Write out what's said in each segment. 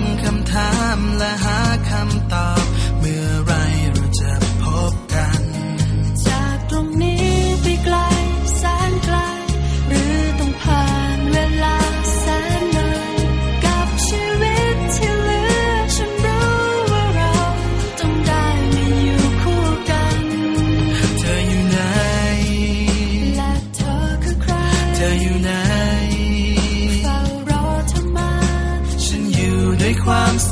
งคำถามและหาคำตอบ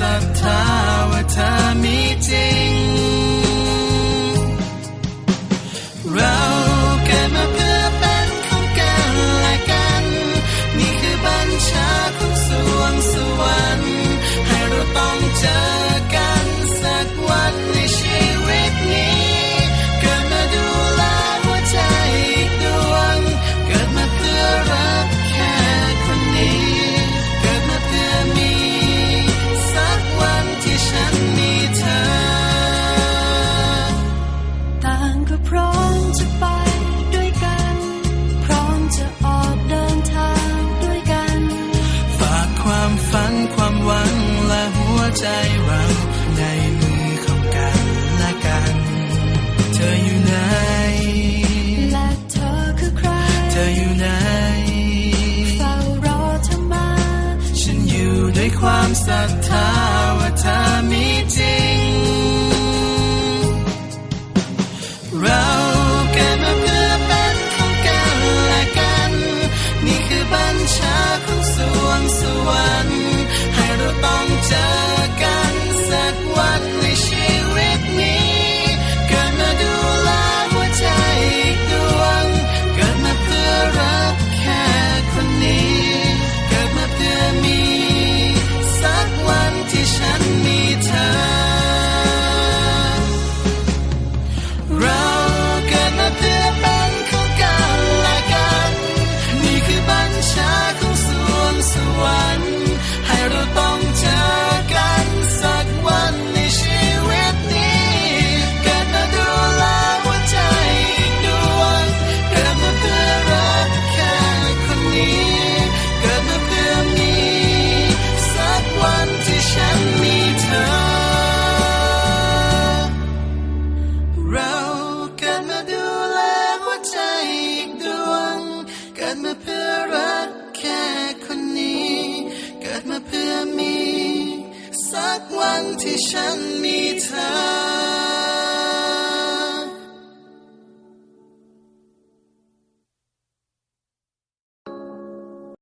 Sometimes. ใจเราในมือของกันและกัน เธออยู่ไหนและเธอคือใคร เธออยู่ไหนเฝ้ารอเธอมา ฉันอยู่ด้วยความศรัทธาว่าเธอมีจริง เรากิดมาเพื่อเป็นของกันและกัน นี่คือบัญชาของสวงสวรรค์ให้เราต้องเจอ มาเพื่อมี สักวันที่ฉันมีเธอ